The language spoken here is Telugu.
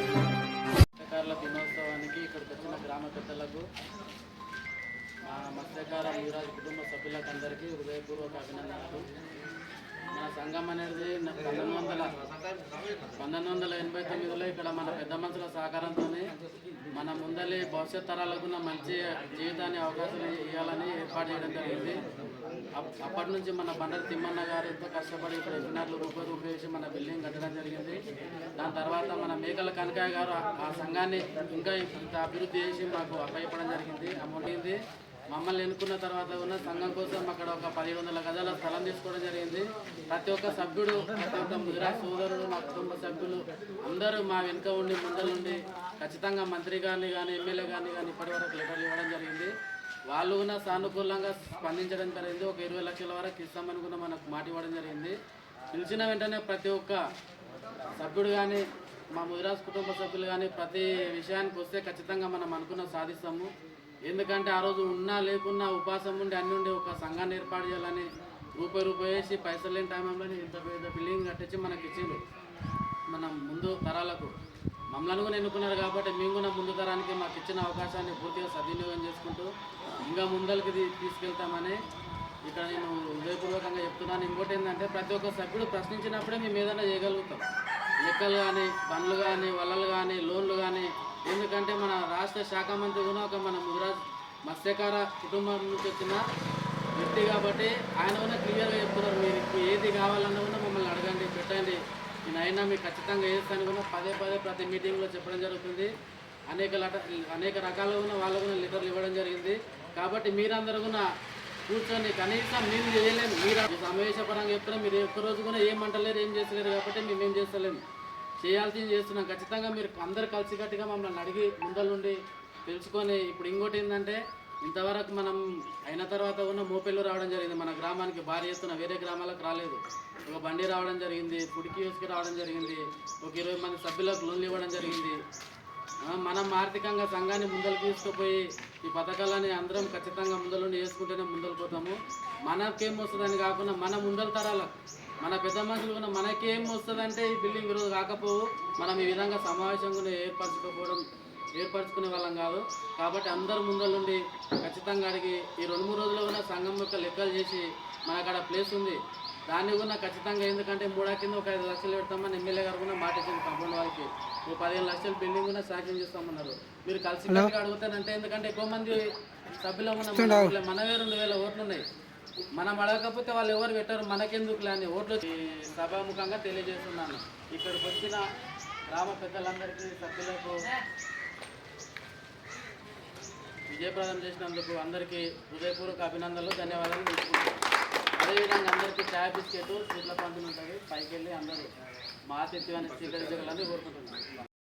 మత్స్యకారుల దినోత్సవానికి ఇక్కడికి వచ్చిన గ్రామ పెద్దలకు మా మత్స్యకార యువరాజు కుటుంబ సభ్యులకు అందరికీ హృదయపూర్వక అభినందనలు. మన సంఘం అనేది పంతొమ్మిది వందల పంతొమ్మిది వందల ఎనభై తొమ్మిదిలో ఇక్కడ మన పెద్ద మనుషుల సహకారంతో మన ముందలి భవిష్యత్ తరాలకు మంచి జీవితాన్ని అవకాశం ఇవ్వాలని ఏర్పాటు చేయడం జరిగింది. అప్- అప్పటి నుంచి మన బండరి తిమ్మన్న గారు ఎంతో కష్టపడి ఇక్కడ ఎన్నినాళ్ళు రూపాయి మన బిల్డింగ్ కట్టడం జరిగింది. దాని తర్వాత మన మేకల కనకాయ గారు ఆ- సంఘాన్ని ఇంకా ఇంత అభివృద్ధి చేసి మాకు అప్పయ్యపడం జరిగింది అమౌంట్ మమ్మల్ని ఎన్నుకున్న తర్వాత ఉన్న సంఘం కోసం అక్కడ ఒక పదిహేడు వందల గజాల స్థలం తీసుకోవడం జరిగింది. ప్రతి ఒక్క సభ్యుడు ప్రతి ఒక్క ముదిరా సోదరుడు మా కుటుంబ సభ్యులు అందరూ మా వెనుక ఉండి ముందరుండి ఖచ్చితంగా మంత్రి గారిని కానీ ఎమ్మెల్యే గారిని కానీ ఇప్పటి వరకు లెటర్లు ఇవ్వడం జరిగింది. వాళ్ళు కూడా సానుకూలంగా స్పందించడం జరిగింది. ఒక ఇరవై లక్షల వరకు ఇస్తామని కూడా మనకు మాట ఇవ్వడం జరిగింది. పిలిచిన వెంటనే ప్రతి ఒక్క సభ్యుడు కానీ మా ముదిరాజ్ కుటుంబ సభ్యులు కానీ ప్రతి విషయానికి వస్తే ఖచ్చితంగా మనం అనుకున్న సాధిస్తాము. ఎందుకంటే ఆ రోజు ఉన్నా లేకున్నా ఉపాసం ఉండి అన్ని ఉండి ఒక సంఘాన్ని ఏర్పాటు చేయాలని రూపాయి రూపాయి వేసి పైసలు లేని టైంలో ఇంత పెద్ద బిల్డింగ్ కట్టించి మనకి ఇచ్చిండు మనం ముందు తరాలకు. మమ్మల్ని కూడా ఎన్నుకున్నారు కాబట్టి మేము కూడా ముందు తరానికి మాకు ఇచ్చిన అవకాశాన్ని పూర్తిగా సద్వినియోగం చేసుకుంటూ ఇంకా ముందరికి తీసుకెళ్తామని ఇక్కడ నేను హృదయపూర్వకంగా చెప్తున్నాను. ఇంకోటి ఏంటంటే ప్రతి ఒక్క సభ్యుడు ప్రశ్నించినప్పుడే మేము ఏదైనా చేయగలుగుతాం. లెక్కలు కానీ పనులు కానీ వలలు కానీ లోన్లు కానీ ఎందుకంటే మన రాష్ట్ర శాఖ మంత్రి కూడా ఒక మన ముదిరాజ్ మత్స్యకార కుటుంబం నుంచి వచ్చిన వ్యక్తి కాబట్టి ఆయన కూడా క్లియర్గా చెప్తున్నారు మీరు ఏది కావాలన్నా కూడా మమ్మల్ని అడగండి పెట్టండి. నేను అయినా మీకు ఖచ్చితంగా చేస్తాను కూడా పదే పదే ప్రతి మీటింగ్లో చెప్పడం జరుగుతుంది. అనేక లట అనేక రకాలుగా ఉన్న వాళ్ళు కూడా లెటర్లు ఇవ్వడం జరిగింది. కాబట్టి మీరందరూ కూడా కూర్చొని కనీసం మేము చేయలేము. మీరు సమావేశపరంగా చెప్తున్నాం మీరు ఒక్క రోజు కూడా ఏం అంటలేరు ఏం చేస్తలేరు కాబట్టి మేము ఏం చేస్తలేము. చేయాల్సింది చేస్తున్నాం. ఖచ్చితంగా మీరు అందరు కలిసికట్టుగా మమ్మల్ని అడిగి ముందలుండి తెలుసుకొని ఇప్పుడు ఇంకోటి ఏంటంటే ఇంతవరకు మనం అయిన తర్వాత ఉన్న మోపెళ్ళు రావడం జరిగింది. మన గ్రామానికి భారీ ఎత్తున వేరే గ్రామాలకు రాలేదు. ఒక బండి రావడం జరిగింది పుడికి కియోస్కి రావడం జరిగింది ఒక ఇరవై మంది సభ్యులకు లోన్లు ఇవ్వడం జరిగింది. మనం ఆర్థికంగా సంఘాన్ని ముందలు తీసుకుపోయి ఈ పథకాలని అందరం ఖచ్చితంగా ముందలుండి వేసుకుంటేనే ముందలు పోతాము. మనకేం వస్తుందని కాకుండా మన ముందల తరాలకు మన పెద్ద మనుషులు కూడా మనకేం వస్తుందంటే ఈ బిల్డింగ్ ఈరోజు కాకపోవు మనం ఈ విధంగా సమావేశంగా ఏర్పరచుకోకపోవడం ఏర్పరచుకునే వాళ్ళం కాదు. కాబట్టి అందరు ముందలుండి ఖచ్చితంగా అడిగి ఈ రెండు మూడు రోజుల్లో కూడా సంఘం యొక్క లెక్కలు చేసి మన అక్కడ ప్లేస్ ఉంది. దాన్ని కూడా ఖచ్చితంగా ఎందుకంటే మూడా కింద ఒక ఐదు లక్షలు పెడతామని ఎమ్మెల్యే గారు కూడా మాట ఇచ్చింది కాంపౌండ్ వాళ్ళకి. ఓ పదిహేను లక్షల బిల్డింగ్ కూడా శాంక్షన్ చేస్తామన్నారు. మీరు కలిసి కట్టుగా అడుగుతానంటే ఎందుకంటే ఎక్కువ మంది సభ్యులు ఉన్న మనవే రెండు వేల ఓట్లు ఉన్నాయి. మనం అడగకపోతే వాళ్ళు ఎవరు పెట్టారు. మనకెందుకు అని ఓట్లు సభాముఖంగా తెలియజేస్తున్నాను. ఇక్కడికి వచ్చిన గ్రామ పెద్దలందరికీ సభ్యులకు విజయప్రదం చేసినందుకు అందరికీ హృదయపూర్వక అభినందనలు ధన్యవాదాలు తెలుసుకుంటాను అదేవిధంగా అందరికీ చాయ్ బిస్కెట్ సీట్ల పంపిణీ ఉంటుంది. పైకి వెళ్ళి అందరూ మా ఆతిథ్యాన్ని స్వీకరించగలని కోరుకుంటున్నాను.